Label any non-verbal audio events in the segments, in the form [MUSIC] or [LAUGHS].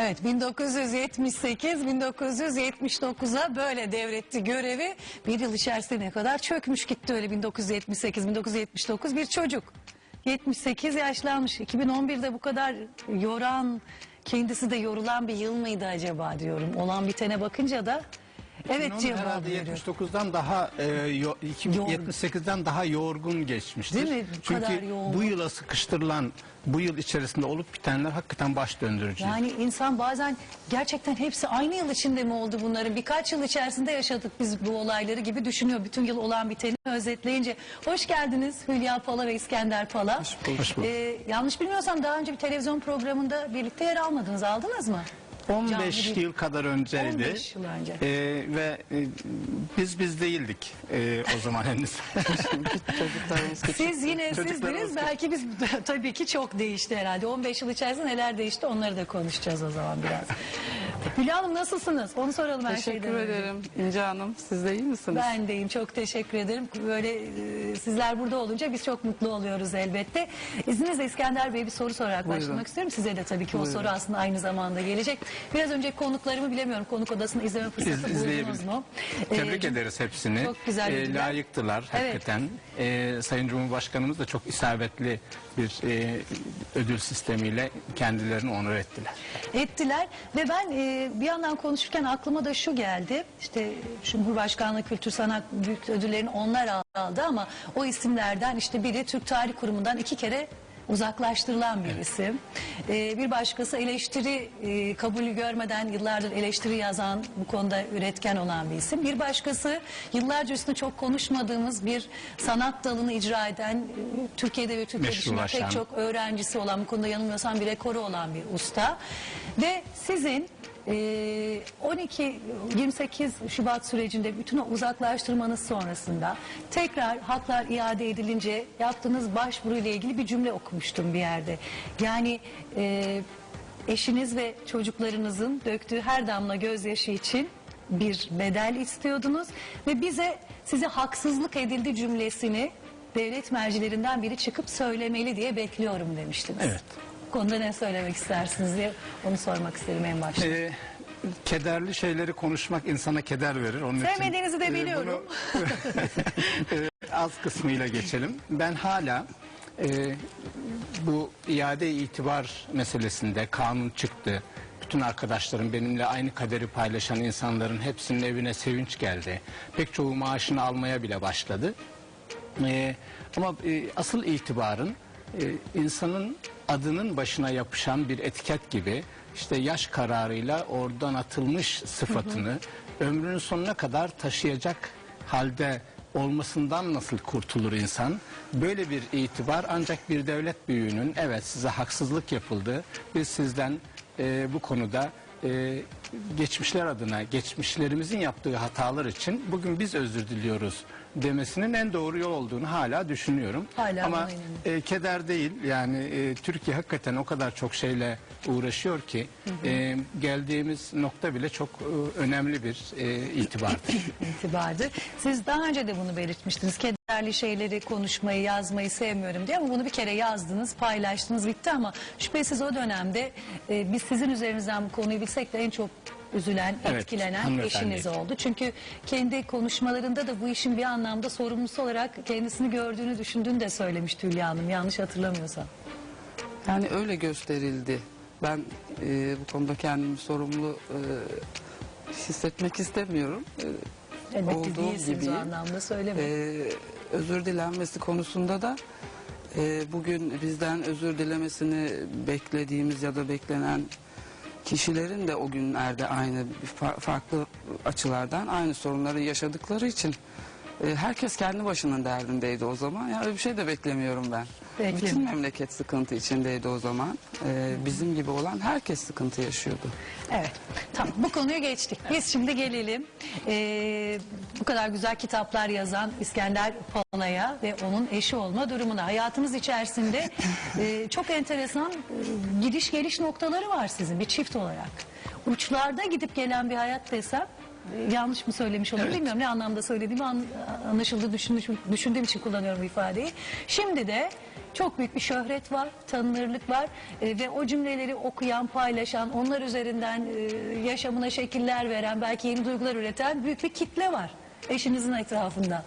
Evet 1978-1979'a böyle devretti görevi. Bir yıl içerisinde ne kadar çökmüş gitti öyle 1978-1979 bir çocuk. 78 yaşlanmış. 2011'de bu kadar yoran, kendisi de yorulan bir yıl mıydı acaba diyorum. Olan bitene bakınca da evet Onun cevap herhalde veriyorum. 79'dan daha e, yo- iki- Yorgun. 78'den daha yorgun geçmiştir. Değil mi? Bu Çünkü kadar yoğun. bu yıla sıkıştırılan bu yıl içerisinde olup bitenler hakikaten baş döndürücü. Yani insan bazen gerçekten hepsi aynı yıl içinde mi oldu bunların? Birkaç yıl içerisinde yaşadık biz bu olayları gibi düşünüyor. Bütün yıl olan biteni özetleyince. Hoş geldiniz Hülya Pala ve İskender Pala. Hoş bulduk. Ee, yanlış bilmiyorsam daha önce bir televizyon programında birlikte yer almadınız. Aldınız mı? 15 Canlı bir- yıl kadar önceydi. 15 yıl önce. E, ve e, biz biz değildik e, o zaman henüz. [LAUGHS] Çocuklarımız. Siz yine sizdiniz. Belki biz [LAUGHS] tabii ki çok değişti herhalde. 15 yıl içerisinde neler değişti onları da konuşacağız o zaman biraz. Hülya Hanım nasılsınız? Onu soralım her Teşekkür şeyden önce. ederim İnce Hanım. Siz de iyi misiniz? Ben deyim çok teşekkür ederim. Böyle e, sizler burada olunca biz çok mutlu oluyoruz elbette. İzninizle İskender Bey bir soru sorarak Buyurun. başlamak istiyorum. Size de tabii ki o Buyurun. soru aslında aynı zamanda gelecek. Biraz önce konuklarımı bilemiyorum. Konuk odasını izleme fırsatı İz- buldunuz mu? Tebrik Ee, ederiz hepsini. çok güzel E, bilgiler. layıktılar Evet. hakikaten. E, Sayın Cumhurbaşkanımız da çok isabetli bir e, ödül sistemiyle kendilerini onur ettiler. ettiler ve ben e, bir yandan konuşurken aklıma da şu geldi. İşte Cumhurbaşkanlığı Kültür Sanat Büyük Ödüllerini onlar aldı ama o isimlerden işte biri Türk Tarih Kurumu'ndan iki kere uzaklaştırılan bir isim. E, bir başkası eleştiri e, kabulü görmeden yıllardır eleştiri yazan bu konuda üretken olan bir isim. Bir başkası yıllarca üstünde çok konuşmadığımız bir sanat dalını icra eden e, Türkiye'de ve Türkiye dışında pek çok öğrencisi olan bu konuda yanılmıyorsam bir rekoru olan bir usta ve sizin e, 12 28 Şubat sürecinde bütün o uzaklaştırmanız sonrasında tekrar haklar iade edilince yaptığınız başvuru ile ilgili bir cümle okumuştum bir yerde. Yani e, eşiniz ve çocuklarınızın döktüğü her damla gözyaşı için bir bedel istiyordunuz ve bize size haksızlık edildi cümlesini devlet mercilerinden biri çıkıp söylemeli diye bekliyorum demiştiniz. Evet. Konuda ne söylemek istersiniz diye onu sormak isterim en başta. E, kederli şeyleri konuşmak insana keder verir. Onun için, Sevmediğinizi de e, biliyorum. bunu, [LAUGHS] e, az kısmıyla geçelim. Ben hala e, bu iade itibar meselesinde kanun çıktı. Bütün arkadaşlarım benimle aynı kaderi paylaşan insanların hepsinin evine sevinç geldi. Pek çoğu maaşını almaya bile başladı. Ee, ama e, asıl itibarın e, insanın adının başına yapışan bir etiket gibi işte yaş kararıyla oradan atılmış sıfatını ömrünün sonuna kadar taşıyacak halde olmasından nasıl kurtulur insan? Böyle bir itibar ancak bir devlet büyüğünün evet size haksızlık yapıldı. Biz sizden e, bu konuda e, geçmişler adına geçmişlerimizin yaptığı hatalar için bugün biz özür diliyoruz demesinin en doğru yol olduğunu hala düşünüyorum. Hala Ama e, keder değil yani e, Türkiye hakikaten o kadar çok şeyle uğraşıyor ki e, geldiğimiz nokta bile çok e, önemli bir e, itibardır. [LAUGHS] itibardır. Siz daha önce de bunu belirtmiştiniz. Kederli şeyleri konuşmayı, yazmayı sevmiyorum diye ama bunu bir kere yazdınız, paylaştınız, bitti ama şüphesiz o dönemde e, biz sizin üzerinizden bu konuyu bilsek de en çok üzülen, Evet, etkilenen hanımefendi. eşiniz oldu. Çünkü kendi konuşmalarında da bu işin bir anlamda sorumlusu olarak kendisini gördüğünü, düşündüğünü de söylemişti Hülya Hanım. Yanlış hatırlamıyorsam. Yani öyle gösterildi. Ben e, bu konuda kendimi sorumlu e, hissetmek istemiyorum. E, Elbette olduğum değilsiniz gibi o anlamda söylemeyin. e, özür dilenmesi konusunda da e, bugün bizden özür dilemesini beklediğimiz ya da beklenen kişilerin de o günlerde aynı fa- farklı açılardan aynı sorunları yaşadıkları için e, herkes kendi başının derdindeydi o zaman. Ya öyle bir şey de beklemiyorum ben. Beklemiyorum. Bütün memleket sıkıntı içindeydi o zaman. E, bizim gibi olan herkes sıkıntı yaşıyordu. Evet. Tamam bu konuyu geçtik. Biz şimdi gelelim. Ee, bu kadar güzel kitaplar yazan İskender Pala'ya ve onun eşi olma durumuna. Hayatınız içerisinde e, çok enteresan e, gidiş geliş noktaları var sizin bir çift olarak. Uçlarda gidip gelen bir hayat desem e, yanlış mı söylemiş olurum bilmiyorum. Ne anlamda söylediğimi an- anlaşıldı düşündüğüm, düşündüğüm için kullanıyorum bu ifadeyi. Şimdi de çok büyük bir şöhret var, tanınırlık var E, ve o cümleleri okuyan, paylaşan, onlar üzerinden e, yaşamına şekiller veren, belki yeni duygular üreten büyük bir kitle var eşinizin etrafında.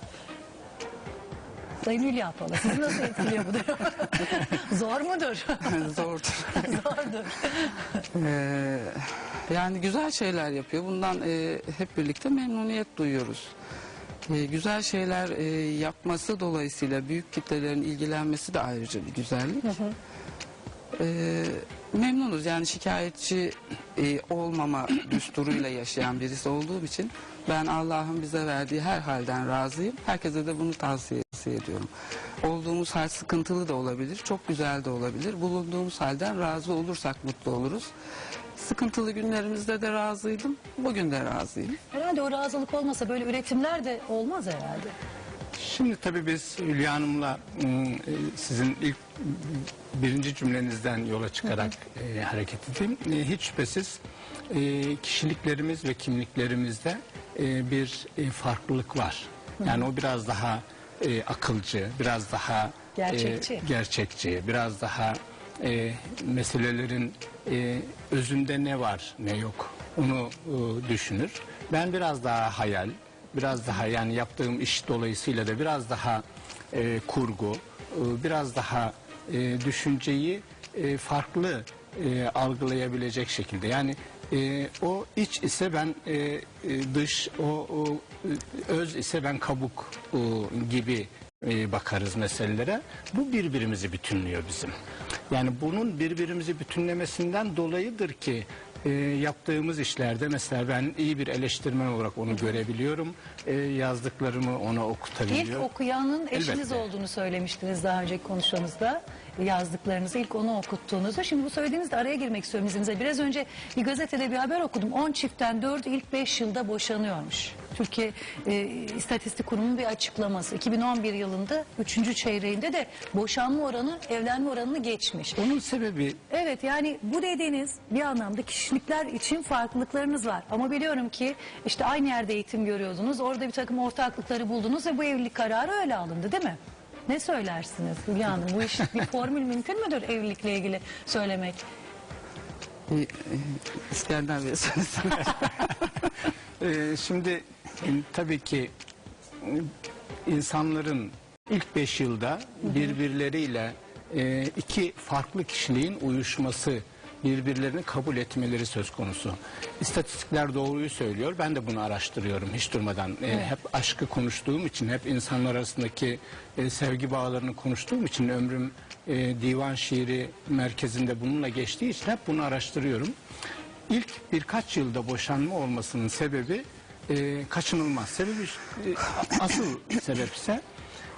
Sayın Hülya Apala, sizi nasıl [LAUGHS] etkiliyor bu durum? [LAUGHS] Zor mudur? Zordur. [LAUGHS] Zordur. Ee, yani güzel şeyler yapıyor. Bundan e, hep birlikte memnuniyet duyuyoruz. E, güzel şeyler e, yapması dolayısıyla büyük kitlelerin ilgilenmesi de ayrıca bir güzellik. E, memnunuz yani şikayetçi e, olmama [CLEARS THROAT] düsturuyla yaşayan birisi olduğum için ben Allah'ın bize verdiği her halden razıyım. Herkese de bunu tavsiye ediyorum. Olduğumuz hal sıkıntılı da olabilir, çok güzel de olabilir. Bulunduğumuz halden razı olursak mutlu oluruz. Sıkıntılı günlerimizde de razıydım, bugün de razıyım. Herhalde o razılık olmasa böyle üretimler de olmaz herhalde. Şimdi tabii biz Hülya Hanım'la ım, e, sizin ilk birinci cümlenizden yola çıkarak e, hareket edeyim. E, hiç şüphesiz e, kişiliklerimiz ve kimliklerimizde e, bir e, farklılık var. Yani o biraz daha e, akılcı, biraz daha e, Gerçekçi. gerçekçi, biraz daha e, meselelerin e, özünde ne var ne yok onu e, düşünür. Ben biraz daha hayal, biraz daha yani yaptığım iş dolayısıyla da biraz daha e, kurgu, e, biraz daha e, düşünceyi e, farklı e, algılayabilecek şekilde. Yani e, o iç ise ben e, e, dış, o, o e, öz ise ben kabuk e, gibi e, bakarız meselelere. Bu birbirimizi bütünlüyor bizim. Yani bunun birbirimizi bütünlemesinden dolayıdır ki e, yaptığımız işlerde mesela ben iyi bir eleştirmen olarak onu görebiliyorum. E, yazdıklarımı ona İlk okutabiliyorum. okuyanın eşiniz Elbette. olduğunu söylemiştiniz daha önceki konuşmamızda. Yazdıklarınızı ilk onu okuttuğunuzda. Şimdi bu söylediğinizde araya girmek istiyorum izninizle. Biraz önce bir gazetede bir haber okudum. 10 çiftten 4'ü ilk 5 yılda boşanıyormuş. Türkiye e, İstatistik Kurumu'nun bir açıklaması. 2011 yılında 3. çeyreğinde de boşanma oranı evlenme oranını geçmiş. Onun sebebi Evet yani bu dediğiniz bir anlamda kişilikler için farklılıklarınız var. Ama biliyorum ki işte aynı yerde eğitim görüyordunuz. Orada bir takım ortaklıkları buldunuz ve bu evlilik kararı öyle alındı değil mi? Ne söylersiniz Hülya Hanım? Bu iş bir formül mümkün müdür evlilikle ilgili söylemek? E, e, İskender Bey [LAUGHS] söylesin. [LAUGHS] Ee, şimdi tabii ki e, insanların ilk beş yılda birbirleriyle e, iki farklı kişiliğin uyuşması, birbirlerini kabul etmeleri söz konusu. İstatistikler doğruyu söylüyor. Ben de bunu araştırıyorum hiç durmadan. E, hep aşkı konuştuğum için, hep insanlar arasındaki e, sevgi bağlarını konuştuğum için ömrüm e, divan şiiri merkezinde bununla geçtiği için hep bunu araştırıyorum. İlk birkaç yılda boşanma olmasının sebebi e, kaçınılmaz. Sebebi e, asıl sebep ise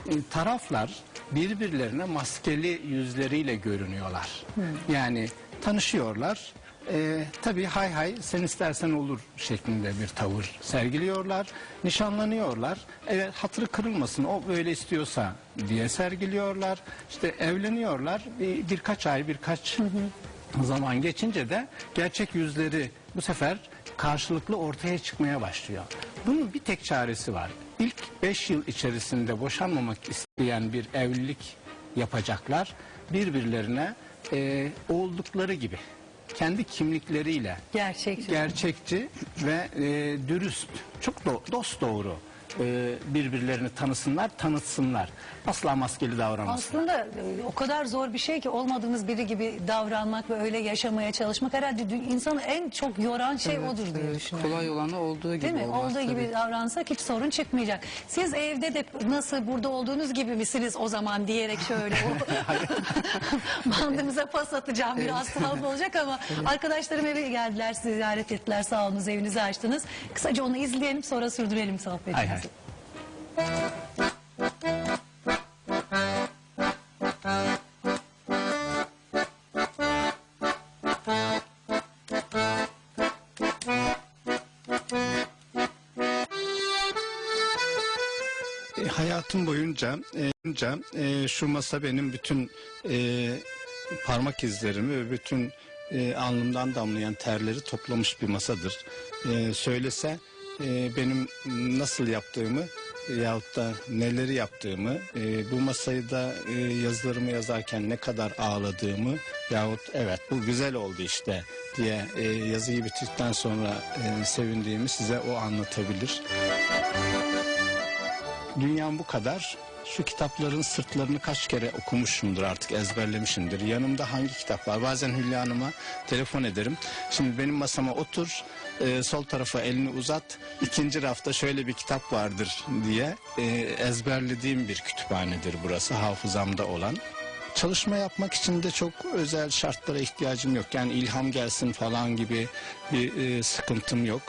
e, taraflar birbirlerine maskeli yüzleriyle görünüyorlar. Yani tanışıyorlar. E, tabii hay hay sen istersen olur şeklinde bir tavır sergiliyorlar. Nişanlanıyorlar. Evet hatırı kırılmasın o böyle istiyorsa diye sergiliyorlar. İşte evleniyorlar. Bir, birkaç ay birkaç zaman geçince de gerçek yüzleri bu sefer karşılıklı ortaya çıkmaya başlıyor. Bunun bir tek çaresi var. İlk 5 yıl içerisinde boşanmamak isteyen bir evlilik yapacaklar. Birbirlerine e, oldukları gibi kendi kimlikleriyle Gerçekçi. gerçekçi ve e, dürüst, çok do- dost doğru e, birbirlerini tanısınlar, tanıtsınlar. Asla maskeli davranmasınlar. Aslında e, o kadar zor bir şey ki olmadığınız biri gibi davranmak ve öyle yaşamaya çalışmak herhalde dü- insanı en çok yoran şey odur diye Evet, düşünüyorum. Kolay olanı olduğu gibi Değil mi? olmaz Olduğu tabii. gibi davransak hiç sorun çıkmayacak. Siz evde de nasıl burada olduğunuz gibi misiniz o zaman diyerek şöyle o [LAUGHS] bandımıza pas atacağım biraz tuhaf olacak ama [LAUGHS] arkadaşlarım eve geldiler sizi ziyaret ettiler sağ olunuz evinizi açtınız. Kısaca onu izleyelim sonra sürdürelim sohbetimizi. Hay hay. E, Hayatım e, boyunca, e, şu masa benim bütün e, parmak izlerimi ve bütün e, alnımdan damlayan terleri toplamış bir masadır. E, söylese e, benim nasıl yaptığımı yahut da neleri yaptığımı, e, bu masayı da e, yazılarımı yazarken ne kadar ağladığımı yahut evet bu güzel oldu işte diye e, yazıyı bitirdikten sonra e, sevindiğimi size o anlatabilir. Dünyam bu kadar. Şu kitapların sırtlarını kaç kere okumuşumdur artık ezberlemişimdir. Yanımda hangi kitap var? Bazen Hülya Hanım'a telefon ederim. Şimdi benim masama otur, e, sol tarafa elini uzat. İkinci rafta şöyle bir kitap vardır diye e, ezberlediğim bir kütüphanedir burası hafızamda olan. Çalışma yapmak için de çok özel şartlara ihtiyacım yok. Yani ilham gelsin falan gibi bir e, sıkıntım yok.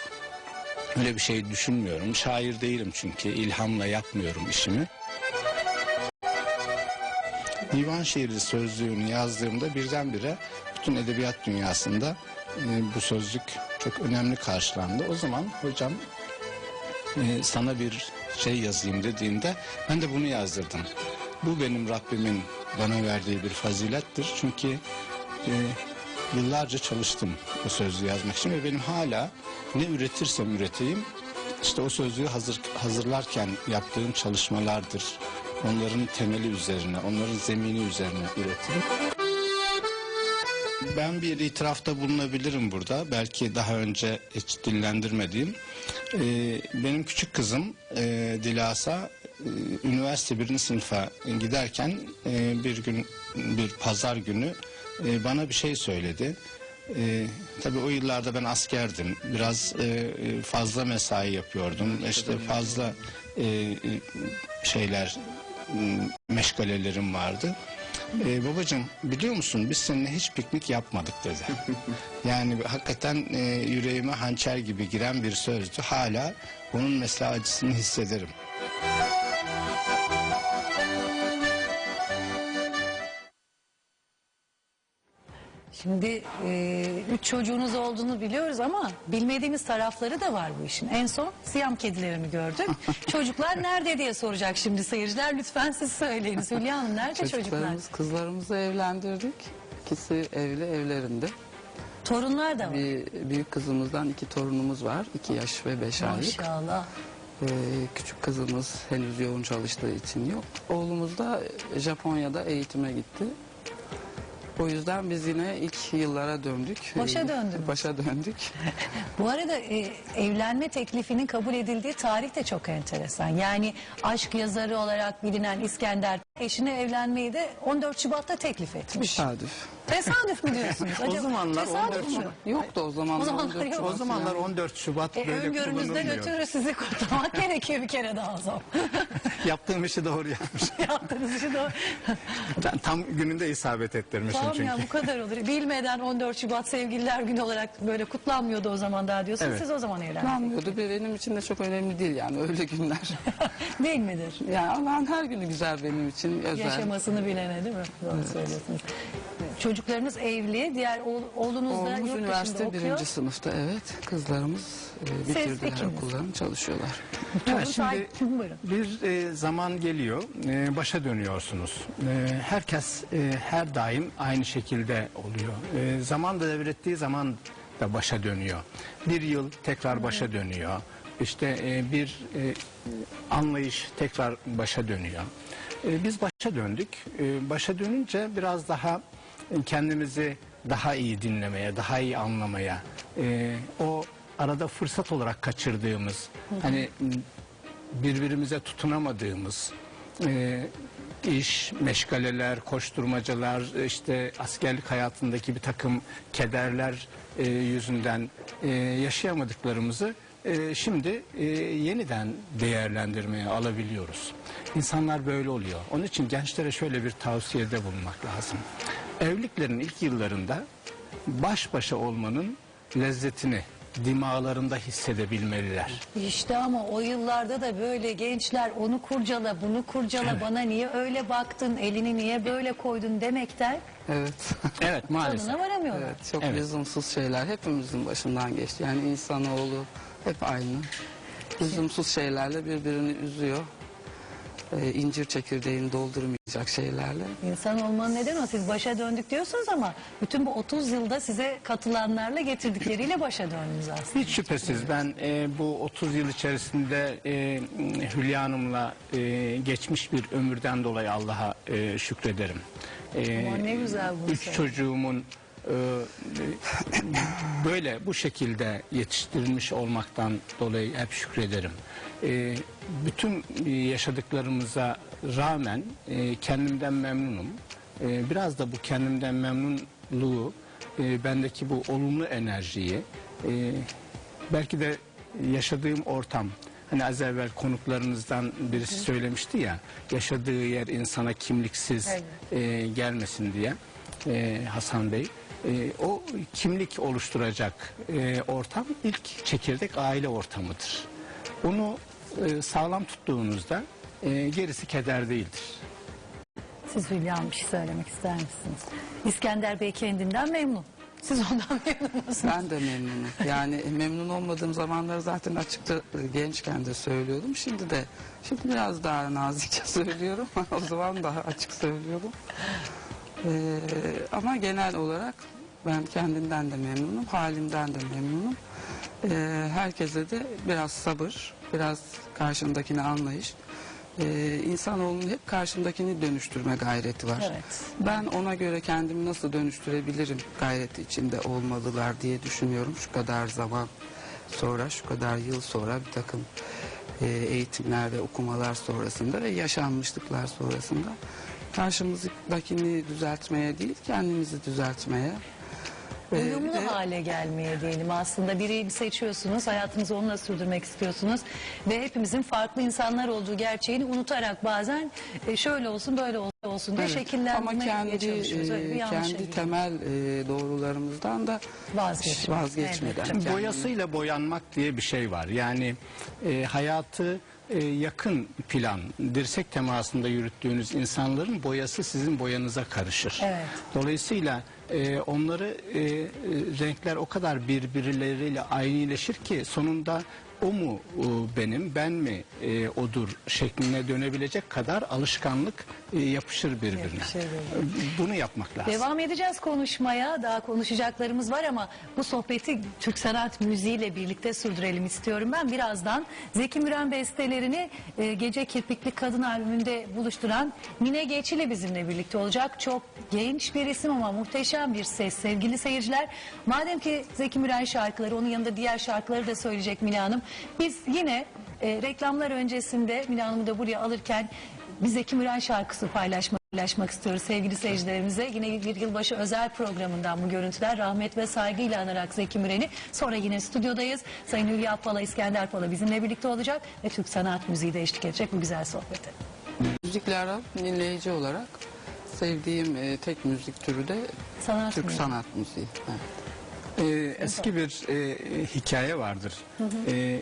Öyle bir şey düşünmüyorum. Şair değilim çünkü ilhamla yapmıyorum işimi. Divan şiiri sözlüğünü yazdığımda birdenbire bütün edebiyat dünyasında e, bu sözlük çok önemli karşılandı. O zaman hocam e, sana bir şey yazayım dediğinde ben de bunu yazdırdım. Bu benim Rabbimin bana verdiği bir fazilettir. Çünkü e, yıllarca çalıştım o sözlüğü yazmak için ve benim hala ne üretirsem üreteyim işte o sözlüğü hazır, hazırlarken yaptığım çalışmalardır. Onların temeli üzerine, onların zemini üzerine üretirim. Ben bir itirafta bulunabilirim burada. Belki daha önce hiç dillendirmediğim. Ee, benim küçük kızım e, Dilasa e, üniversite birinci sınıfa giderken e, bir gün bir pazar günü e, bana bir şey söyledi. E, tabii o yıllarda ben askerdim. Biraz e, fazla mesai yapıyordum. İşte fazla e, e, şeyler meşgalelerim vardı. Ee, babacığım biliyor musun biz seninle hiç piknik yapmadık dedi. [LAUGHS] yani hakikaten e, yüreğime hançer gibi giren bir sözdü. Hala onun mesela acısını hissederim. Şimdi e, üç çocuğunuz olduğunu biliyoruz ama bilmediğimiz tarafları da var bu işin. En son siyam kedilerini gördük. [LAUGHS] çocuklar nerede diye soracak şimdi seyirciler. Lütfen siz söyleyiniz. Hülya Hanım nerede çocuklar? Çocuklarımız, kızlarımızı evlendirdik. İkisi evli evlerinde. Torunlar da var. Bir büyük kızımızdan iki torunumuz var. iki yaş ve beş aylık. Maşallah. Ee, küçük kızımız henüz yoğun çalıştığı için yok. Oğlumuz da Japonya'da eğitime gitti. O yüzden biz yine ilk yıllara döndük. Başa döndünüz. Başa döndük. [LAUGHS] Bu arada e, evlenme teklifinin kabul edildiği tarih de çok enteresan. Yani aşk yazarı olarak bilinen İskender eşine evlenmeyi de 14 Şubat'ta teklif etmiş. Tesadüf. Tesadüf mü diyorsunuz? Acaba zamanlar tesadüf 14 mü? Şubat. Yoktu o zamanlar. O zamanlar 14 yok. Şubat O zamanlar yani. 14 Şubat E, böyle öngörünüzden kullanılmıyor. ötürü sizi kutlamak [LAUGHS] gerekiyor bir kere daha o zaman. [LAUGHS] Yaptığım işi doğru yapmış. [LAUGHS] Yaptığınız işi doğru. Ben tam gününde isabet ettirmişim Tamam çünkü. ya bu kadar olur. Bilmeden 14 Şubat sevgililer günü olarak böyle kutlanmıyordu o zaman daha diyorsunuz. Evet. Siz o zaman evlendiniz. Planlıyordu ve benim için de çok önemli değil yani öyle günler. Değil midir? yani Allah'ın her günü güzel benim için özel. Yaşamasını bilene değil mi? Doğru söylüyorsunuz. Çocuklarınız evli, diğer oğul, oğlunuz da Oğlumuz yurt üniversite dışında okuyor. birinci sınıfta evet. Kızlarımız e, bitirdiler ikiniz. okullarını çalışıyorlar. [LAUGHS] Sahibi- şimdi Buyurun. bir e, zaman geliyor, e, başa dönüyorsunuz. E, herkes e, her daim aynı şekilde oluyor. E, zaman da devrettiği zaman da başa dönüyor. Bir yıl tekrar başa dönüyor. İşte e, bir e, anlayış tekrar başa dönüyor. E, biz başa döndük. E, başa dönünce biraz daha kendimizi daha iyi dinlemeye, daha iyi anlamaya, e, o arada fırsat olarak kaçırdığımız, hani birbirimize tutunamadığımız e, iş, meşgaleler, koşturmacalar, işte askerlik hayatındaki bir takım kederler e, yüzünden e, yaşayamadıklarımızı e, şimdi e, yeniden değerlendirmeye alabiliyoruz. İnsanlar böyle oluyor. Onun için gençlere şöyle bir tavsiyede bulunmak lazım. Evliliklerin ilk yıllarında baş başa olmanın lezzetini dimağlarında hissedebilmeliler. İşte ama o yıllarda da böyle gençler onu kurcala, bunu kurcala, bana niye öyle baktın, elini niye böyle koydun demekten Evet. [LAUGHS] Evet maalesef. tadına varamıyorlar. evet çok Evet. lüzumsuz şeyler hepimizin başından geçti. Yani insanoğlu hep aynı. Lüzumsuz şeylerle birbirini üzüyor. E, incir çekirdeğini doldurmayacak şeylerle. İnsan olmanın neden o? Siz başa döndük diyorsunuz ama bütün bu 30 yılda size katılanlarla getirdikleriyle başa döndünüz aslında. Hiç şüphesiz ben e, bu 30 yıl içerisinde e, Hülya Hanım'la e, geçmiş bir ömürden dolayı Allah'a e, şükrederim. E, Aman ne güzel bunu Üç söyle. çocuğumun böyle bu şekilde yetiştirilmiş olmaktan dolayı hep şükrederim. E, bütün yaşadıklarımıza rağmen e, kendimden memnunum. E, biraz da bu kendimden memnunluğu, e, bendeki bu olumlu enerjiyi, e, belki de yaşadığım ortam, hani az evvel konuklarınızdan birisi söylemişti ya, yaşadığı yer insana kimliksiz e, gelmesin diye e, Hasan Bey. E, o kimlik oluşturacak e, ortam ilk çekirdek aile ortamıdır. Onu e, sağlam tuttuğunuzda e, gerisi keder değildir. Siz Hülya Hanım bir şey söylemek ister misiniz? İskender Bey kendinden memnun. Siz ondan [LAUGHS] memnun musunuz? Ben de memnunum. Yani memnun olmadığım zamanları zaten açıkça e, gençken de söylüyordum. Şimdi de şimdi biraz daha nazikçe [LAUGHS] söylüyorum. o zaman daha açık söylüyorum. Ee, ama genel olarak ben kendimden de memnunum, halimden de memnunum. Ee, herkese de biraz sabır, biraz karşındakini anlayış. Ee, insanoğlunun hep karşındakini dönüştürme gayreti var. Evet. Ben ona göre kendimi nasıl dönüştürebilirim gayreti içinde olmalılar diye düşünüyorum. Şu kadar zaman sonra, şu kadar yıl sonra bir takım e, eğitimler ve okumalar sonrasında ve yaşanmışlıklar sonrasında karşımızdakini düzeltmeye değil kendimizi düzeltmeye e, Uyumlu ve- hale gelmeye diyelim aslında. Biri seçiyorsunuz, hayatınızı onunla sürdürmek istiyorsunuz. Ve hepimizin farklı insanlar olduğu gerçeğini unutarak bazen e, şöyle olsun böyle olsun diye Evet. şekillendirmeye Ama kendi çalışıyoruz. Öyle bir e, kendi temel e, doğrularımızdan da Vazgeçmek. vazgeçmeden. Evet. kendini- Boyasıyla boyanmak diye bir şey var. Yani e, hayatı e, yakın plan, dirsek temasında yürüttüğünüz insanların boyası sizin boyanıza karışır. Evet. Dolayısıyla e, onları e, e, renkler o kadar birbirleriyle aynıleşir ki sonunda o mu e, benim, ben mi e, odur şekline dönebilecek kadar alışkanlık e, yapışır birbirine. Yapışır birbirine. Bunu yapmak lazım. Devam edeceğiz konuşmaya. Daha konuşacaklarımız var ama bu sohbeti Türk sanat müziğiyle birlikte sürdürelim istiyorum ben. Birazdan Zeki Müren bestelerini e, Gece Kirpikli Kadın albümünde buluşturan Mine Geç ile bizimle birlikte olacak. Çok genç bir isim ama muhteşem bir ses sevgili seyirciler. Madem ki Zeki Müren şarkıları onun yanında diğer şarkıları da söyleyecek Mine Hanım. Biz yine e, reklamlar öncesinde Mine Hanım'ı da buraya alırken bir Zeki Müren şarkısı paylaşmak paylaşmak istiyoruz sevgili seyircilerimize. Yine bir yılbaşı özel programından bu görüntüler rahmet ve saygıyla anarak Zeki Müren'i. Sonra yine stüdyodayız. Sayın Hülya Pala, İskender Pala bizimle birlikte olacak ve Türk sanat müziği de eşlik edecek bu güzel sohbete. Müzikle aram dinleyici olarak sevdiğim e, tek müzik türü de Sanat Türk müziği. sanat müziği. Evet. Ee, eski bir e, hikaye vardır. Ee,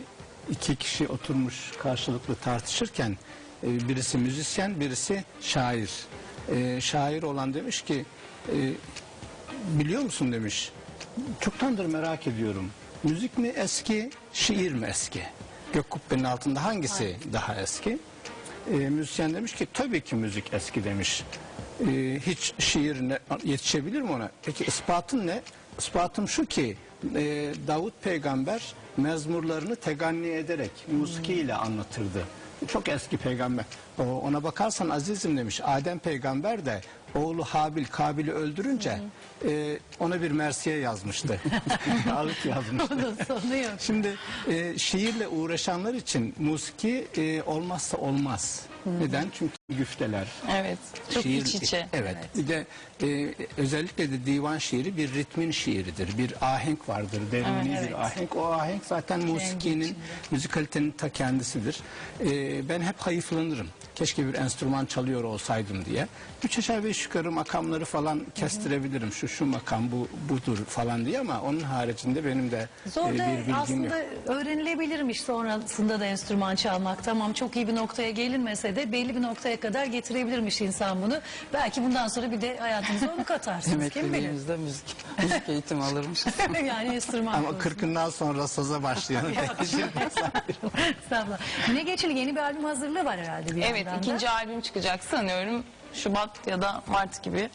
iki kişi oturmuş karşılıklı tartışırken e, birisi müzisyen, birisi şair. Ee, şair olan demiş ki e, biliyor musun demiş. Çoktandır merak ediyorum. Müzik mi eski, şiir mi eski? Gök kubbenin altında hangisi daha eski? Ee, müzisyen demiş ki tabii ki müzik eski demiş. Ee, hiç şiir ne, yetişebilir mi ona? Peki ispatın ne? Ispatım şu ki e, Davut peygamber mezmurlarını teganni ederek musikiyle anlatırdı. Çok eski peygamber. O, ona bakarsan azizim demiş. Adem peygamber de oğlu Habil Kabil'i öldürünce e, ona bir mersiye yazmıştı. [LAUGHS] Ağıt yazmıştı. Onun sonu yok. Şimdi e, şiirle uğraşanlar için musiki e, olmazsa olmaz. Neden? Çünkü güfteler. Evet. Çok iç içe. Evet. Bir de e, özellikle de divan şiiri bir ritmin şiiridir. Bir ahenk vardır. Deruni Evet. bir ahenk. O ahenk zaten musikinin, müzikalitenin ta kendisidir. E, ben hep hayıflanırım. Keşke bir enstrüman çalıyor olsaydım diye. Üç aşağı beş yukarı makamları falan kestirebilirim. Şu şu makam bu budur falan diye ama onun haricinde benim de e, Zor bir da bilgim yok. aslında öğrenilebilirmiş sonrasında da enstrüman çalmak. Tamam çok iyi bir noktaya gelinmese de belli bir noktaya kadar getirebilirmiş insan bunu. Belki bundan sonra bir de hayatınıza onu katarsınız. Kim bilir? Emekliliğimizde müzik, müzik eğitimi alırmışız. [LAUGHS] yani enstrüman Ama konusunda. kırkından sonra saza başlayan [LAUGHS] [LAUGHS] Estağfurullah. Yine geçili yeni bir albüm hazırlığı var herhalde. Bir Evet Evet ikinci albüm çıkacak sanıyorum Şubat ya da Mart gibi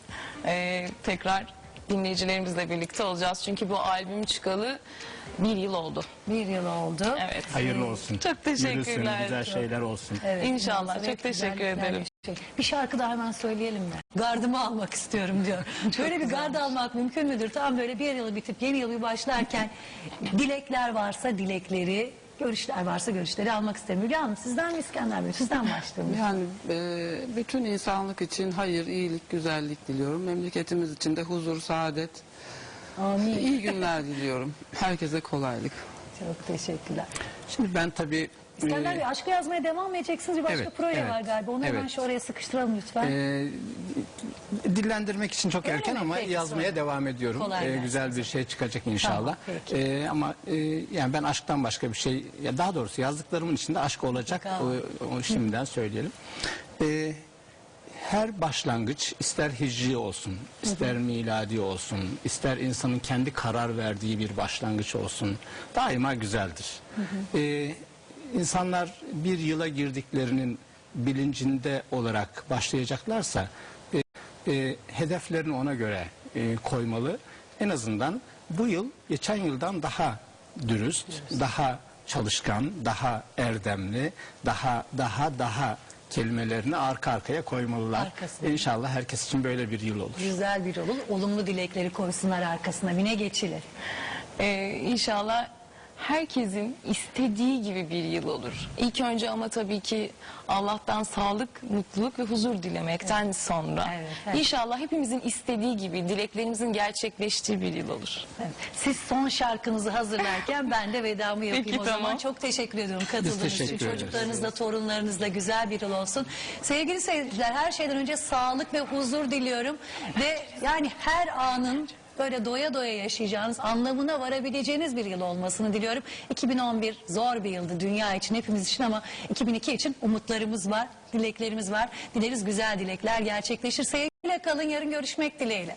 Ee, tekrar dinleyicilerimizle birlikte olacağız. Çünkü bu albüm çıkalı bir yıl oldu. Bir yıl oldu. Evet. Hayırlı olsun. Çok teşekkürler. Yürüsün, güzel şeyler olsun. Evet, İnşallah. Çok teşekkür güzellikler ederim. yaşayacak. Bir şarkı da hemen söyleyelim mi? Gardımı almak istiyorum diyor. Böyle bir gard almak mümkün müdür? Tam böyle bir yılı bitip yeni yılı başlarken dilekler varsa dilekleri, görüşler varsa görüşleri almak isterim. Hülya Hanım sizden mi İskender Bey? Sizden başlayalım. Yani e, bütün insanlık için hayır, iyilik, güzellik diliyorum. Memleketimiz için de huzur, saadet, Amin. iyi günler diliyorum. Herkese kolaylık. Çok teşekkürler. Şimdi ben tabii İskender e, Bey aşkı yazmaya devam mu edeceksiniz? Bir başka Evet, proje evet, var galiba. Onu hemen evet. şu oraya sıkıştıralım lütfen. Ee, dillendirmek için çok Öyle erken mi? ama Peki, yazmaya sonra. devam ediyorum. Kolay Ee, güzel bir şey çıkacak inşallah. Tamam. Ee, ama e, yani ben aşktan başka bir şey ya daha doğrusu yazdıklarımın içinde aşk olacak. O, o şimdiden söyleyelim. Ee, her başlangıç ister hicri olsun, ister miladi olsun, ister insanın kendi karar verdiği bir başlangıç olsun daima güzeldir. Ee, insanlar bir yıla girdiklerinin bilincinde olarak başlayacaklarsa e, e, hedeflerini ona göre e, koymalı. En azından bu yıl geçen yıldan daha dürüst, daha çalışkan, daha erdemli, daha daha daha kelimelerini arka arkaya koymalılar. Arkasına. İnşallah herkes için böyle bir yıl olur. Güzel bir olur. Olumlu dilekleri koysunlar arkasına. Mine geçilir. Ee, inşallah herkesin istediği gibi bir yıl olur. İlk önce ama tabii ki Allah'tan sağlık, mutluluk ve huzur dilemekten sonra. Evet, evet. İnşallah hepimizin istediği gibi dileklerimizin gerçekleştiği bir yıl olur. Evet. Siz son şarkınızı hazırlarken [LAUGHS] ben de vedamı yapayım Peki, o zaman. tamam. Çok teşekkür ediyorum katıldığınız için. Çocuklarınızla, torunlarınızla güzel bir yıl olsun. Sevgili seyirciler her şeyden önce sağlık ve huzur diliyorum. Ve yani her anın böyle doya doya yaşayacağınız, anlamına varabileceğiniz bir yıl olmasını diliyorum. 2011 zor bir yıldı dünya için, hepimiz için ama 2002 için umutlarımız var, dileklerimiz var. Dileriz güzel dilekler gerçekleşir. Sevgiyle kalın, yarın görüşmek dileğiyle.